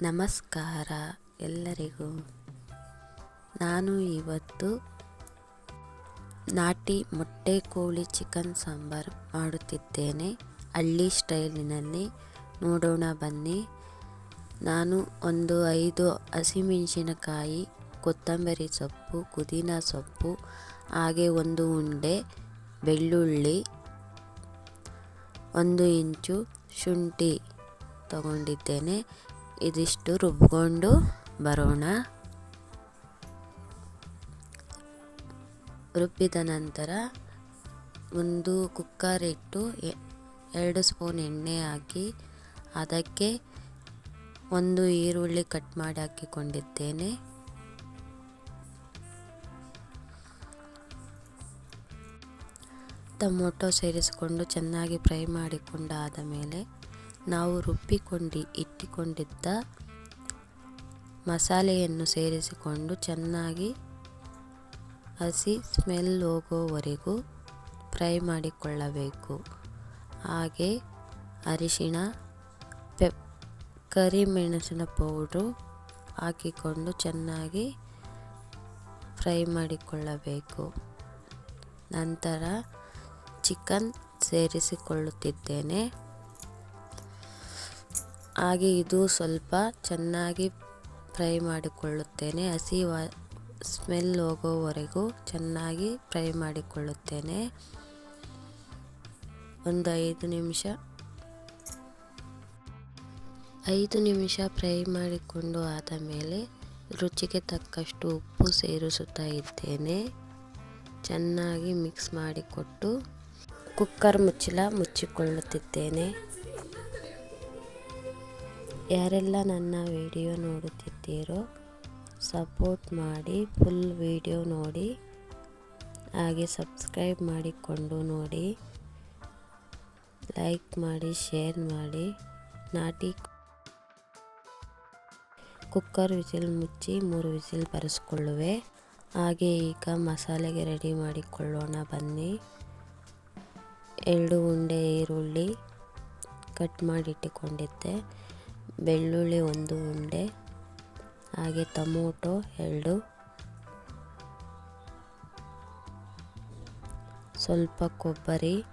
ನಮಸ್ಕಾರ ಎಲ್ಲರಿಗೂ. ನಾನು ಇವತ್ತು ನಾಟಿ ಮೊಟ್ಟೆ ಕೋಳಿ ಚಿಕನ್ ಸಾಂಬಾರು ಮಾಡುತ್ತಿದ್ದೇನೆ. ಹಳ್ಳಿ ಸ್ಟೈಲಿನಲ್ಲಿ ನೋಡೋಣ ಬನ್ನಿ. ನಾನು ಒಂದು ಐದು ಹಸಿಮೆಣಸಿನಕಾಯಿ, ಕೊತ್ತಂಬರಿ ಸೊಪ್ಪು, ಪುದೀನ ಸೊಪ್ಪು, ಹಾಗೆ ಒಂದು ಉಂಡೆ, ಬೆಳ್ಳುಳ್ಳಿ, ಒಂದು ಇಂಚು ಶುಂಠಿ ತಗೊಂಡಿದ್ದೇನೆ. ಇದಿಷ್ಟು ರುಬ್ಕೊಂಡು ಬರೋಣ. ರುಬ್ಬಿದ ನಂತರ ಒಂದು ಕುಕ್ಕರ್ ಇಟ್ಟು ಎರಡು ಸ್ಪೂನ್ ಎಣ್ಣೆ ಹಾಕಿ ಅದಕ್ಕೆ ಒಂದು ಈರುಳ್ಳಿ ಕಟ್ ಮಾಡಿ ಹಾಕಿಕೊಂಡಿದ್ದೇನೆ. ಟೊಮೊಟೊ ಸೇರಿಸಿಕೊಂಡು ಚೆನ್ನಾಗಿ ಫ್ರೈ ಮಾಡಿಕೊಂಡಾದ ಮೇಲೆ ನಾವು ರುಬ್ಬಿಕೊಂಡು ಇಟ್ಟುಕೊಂಡಿದ್ದ ಮಸಾಲೆಯನ್ನು ಸೇರಿಸಿಕೊಂಡು ಚೆನ್ನಾಗಿ ಹಸಿ ಸ್ಮೆಲ್ ಹೋಗೋವರೆಗೂ ಫ್ರೈ ಮಾಡಿಕೊಳ್ಳಬೇಕು. ಹಾಗೆ ಅರಿಶಿಣ ಪೆಪ್ ಕರಿಮೆಣಸಿನ ಪೌಡ್ರು ಹಾಕಿಕೊಂಡು ಚೆನ್ನಾಗಿ ಫ್ರೈ ಮಾಡಿಕೊಳ್ಳಬೇಕು. ನಂತರ ಚಿಕನ್ ಸೇರಿಸಿಕೊಳ್ಳುತ್ತಿದ್ದೇನೆ. ಹಾಗೆ ಇದು ಸ್ವಲ್ಪ ಚೆನ್ನಾಗಿ ಫ್ರೈ ಮಾಡಿಕೊಳ್ಳುತ್ತೇನೆ. ಹಸಿ ವಾ ಸ್ಮೆಲ್ ಹೋಗೋವರೆಗೂ ಚೆನ್ನಾಗಿ ಫ್ರೈ ಮಾಡಿಕೊಳ್ಳುತ್ತೇನೆ. ಒಂದು ಐದು ನಿಮಿಷ. ಐದು ನಿಮಿಷ ಫ್ರೈ ಮಾಡಿಕೊಂಡು ಆದ ಮೇಲೆ ರುಚಿಗೆ ತಕ್ಕಷ್ಟು ಉಪ್ಪು ಸೇರಿಸುತ್ತಾ ಇದ್ದೇನೆ. ಚೆನ್ನಾಗಿ ಮಿಕ್ಸ್ ಮಾಡಿಕೊಟ್ಟು ಕುಕ್ಕರ್ ಮುಚ್ಚಳ ಮುಚ್ಚಿಕೊಳ್ಳುತ್ತಿದ್ದೇನೆ. ಯಾರೆಲ್ಲ ನನ್ನ ವಿಡಿಯೋ ನೋಡುತ್ತಿದ್ದೀರೋ ಸಪೋರ್ಟ್ ಮಾಡಿ, ಫುಲ್ ವಿಡಿಯೋ ನೋಡಿ, ಹಾಗೆ ಸಬ್ಸ್ಕ್ರೈಬ್ ಮಾಡಿಕೊಂಡು ನೋಡಿ, ಲೈಕ್ ಮಾಡಿ, ಶೇರ್ ಮಾಡಿ, ನಾಟಿ ಕುಕ್ಕರ್ ವಿಸಿಲ್ ಮುಚ್ಚಿ ಮೂರು ವಿಸಿಲ್ ಬರೆಸ್ಕೊಳ್ಳುವೆ. ಹಾಗೆ ಈಗ ಮಸಾಲೆಗೆ ರೆಡಿ ಮಾಡಿಕೊಳ್ಳೋಣ, ಬನ್ನಿ. ಎರಡು ಉಂಡೆ ಈರುಳ್ಳಿ ಕಟ್ ಮಾಡಿಟ್ಟುಕೊಂಡಿದ್ದೆ ಬೆಳ್ಳುಳ್ಳಿ ಒಂದು ಉಂಡೆ, ಹಾಗೆ ಟೊಮೊಟೊ ಎರಡು. ಸ್ವಲ್ಪ ಕೊಬ್ಬರಿ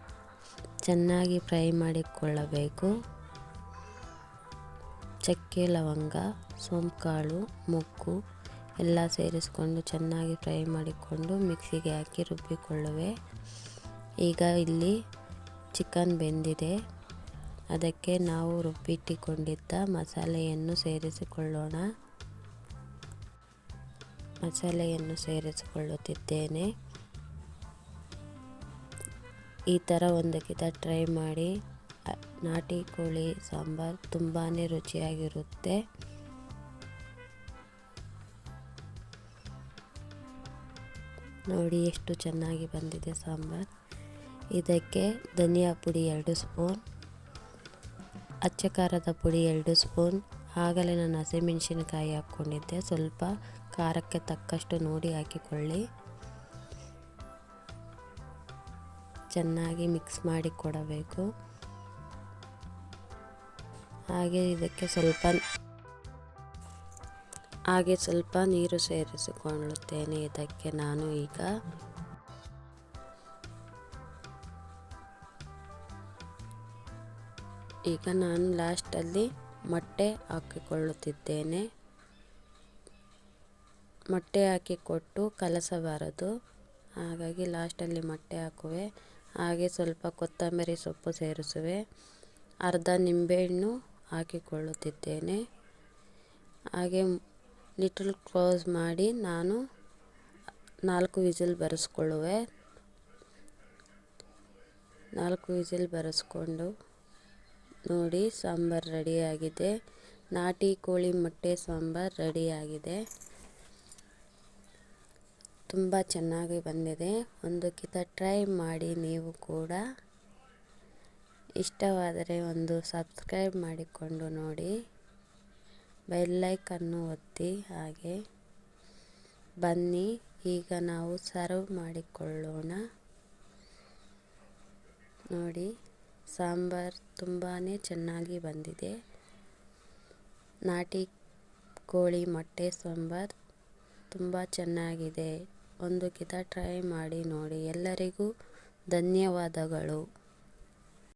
ಚೆನ್ನಾಗಿ ಫ್ರೈ ಮಾಡಿಕೊಳ್ಳಬೇಕು. ಚಕ್ಕೆ ಲವಂಗ, ಸೋಂಕಾಳು, ಮೊಗ್ಗು ಎಲ್ಲ ಸೇರಿಸ್ಕೊಂಡು ಚೆನ್ನಾಗಿ ಫ್ರೈ ಮಾಡಿಕೊಂಡು ಮಿಕ್ಸಿಗೆ ಹಾಕಿ ರುಬ್ಬಿಕೊಳ್ಳುವೆ. ಈಗ ಇಲ್ಲಿ ಚಿಕನ್ ಬೆಂದಿದೆ. ಅದಕ್ಕೆ ನಾವು ರುಬ್ಬಿಟ್ಟಿಕೊಂಡಿದ್ದ ಮಸಾಲೆಯನ್ನು ಸೇರಿಸಿಕೊಳ್ಳೋಣ. ಮಸಾಲೆಯನ್ನು ಸೇರಿಸಿಕೊಳ್ಳುತ್ತಿದ್ದೇನೆ. ಈ ಥರ ಒಂದಕ್ಕಿಂತ ಕಿತ ಟ್ರೈ ಮಾಡಿ. ನಾಟಿ ಕೋಳಿ ಸಾಂಬಾರು ತುಂಬಾ ರುಚಿಯಾಗಿರುತ್ತೆ. ನೋಡಿ ಎಷ್ಟು ಚೆನ್ನಾಗಿ ಬಂದಿದೆ ಸಾಂಬಾರು. ಇದಕ್ಕೆ ಧನಿಯಾ ಪುಡಿ ಎರಡು ಸ್ಪೂನ್. ಅಚ್ಚ ಖಾರದ ಪುಡಿ ಎರಡು ಸ್ಪೂನ್. ಆಗಲೇ ನಾನು ಹಸಿಮೆಣಸಿನಕಾಯಿ ಹಾಕ್ಕೊಂಡಿದ್ದೆ. ಸ್ವಲ್ಪ ಖಾರಕ್ಕೆ ತಕ್ಕಷ್ಟು ನೋಡಿ ಹಾಕಿಕೊಳ್ಳಿ. ಚೆನ್ನಾಗಿ ಮಿಕ್ಸ್ ಮಾಡಿ ಕೊಡಬೇಕು. ಹಾಗೆ ಇದಕ್ಕೆ ಸ್ವಲ್ಪ ಹಾಗೆ ಸ್ವಲ್ಪ ನೀರು ಸೇರಿಸಿಕೊಳ್ಳುತ್ತೇನೆ. ಇದಕ್ಕೆ ನಾನು ಈಗ ಈಗ ನಾನು ಲಾಸ್ಟಲ್ಲಿ ಮೊಟ್ಟೆ ಹಾಕಿಕೊಳ್ಳುತ್ತಿದ್ದೇನೆ. ಮೊಟ್ಟೆ ಹಾಕಿಕೊಟ್ಟು ಕಲಸಬಾರದು. ಹಾಗಾಗಿ ಲಾಸ್ಟಲ್ಲಿ ಮೊಟ್ಟೆ ಹಾಕುವೆ. ಹಾಗೆ ಸ್ವಲ್ಪ ಕೊತ್ತಂಬರಿ ಸೊಪ್ಪು ಸೇರಿಸುವೆ. ಅರ್ಧ ನಿಂಬೆಹಣ್ಣು ಹಾಕಿಕೊಳ್ಳುತ್ತಿದ್ದೇನೆ. ಹಾಗೆ ಲಿಟಲ್ ಕ್ಲೋಸ್ ಮಾಡಿ ನಾನು ನಾಲ್ಕು ವಿಸಿಲ್ ಬರೆಸ್ಕೊಳ್ಳುವೆ. ನಾಲ್ಕು ವಿಸಿಲ್ ಬರೆಸ್ಕೊಂಡು ನೋಡಿ, ಸಾಂಬಾರು ರೆಡಿಯಾಗಿದೆ. ನಾಟಿ ಕೋಳಿ ಮೊಟ್ಟೆ ಸಾಂಬಾರು ರೆಡಿಯಾಗಿದೆ. ತುಂಬ ಚೆನ್ನಾಗಿ ಬಂದಿದೆ. ಒಂದು ಕಿತ ಟ್ರೈ ಮಾಡಿ ನೀವು ಕೂಡ. ಇಷ್ಟವಾದರೆ ಒಂದು ಸಬ್ಸ್ಕ್ರೈಬ್ ಮಾಡಿಕೊಂಡು ನೋಡಿ. ಬೆಲ್ಲೈಕನ್ನು ಒತ್ತಿ ಹಾಗೆ ಬನ್ನಿ. ಈಗ ನಾವು ಸರ್ವ್ ಮಾಡಿಕೊಳ್ಳೋಣ. ನೋಡಿ. ಸಾಂಬಾರು ತುಂಬಾ ಚೆನ್ನಾಗಿ ಬಂದಿದೆ. ನಾಟಿ ಕೋಳಿ ಮೊಟ್ಟೆ ಸಾಂಬಾರ್ ತುಂಬ ಚೆನ್ನಾಗಿದೆ. ಒಂದು ಕಿತ ಟ್ರೈ ಮಾಡಿ ನೋಡಿ. ಎಲ್ಲರಿಗೂ ಧನ್ಯವಾದಗಳು.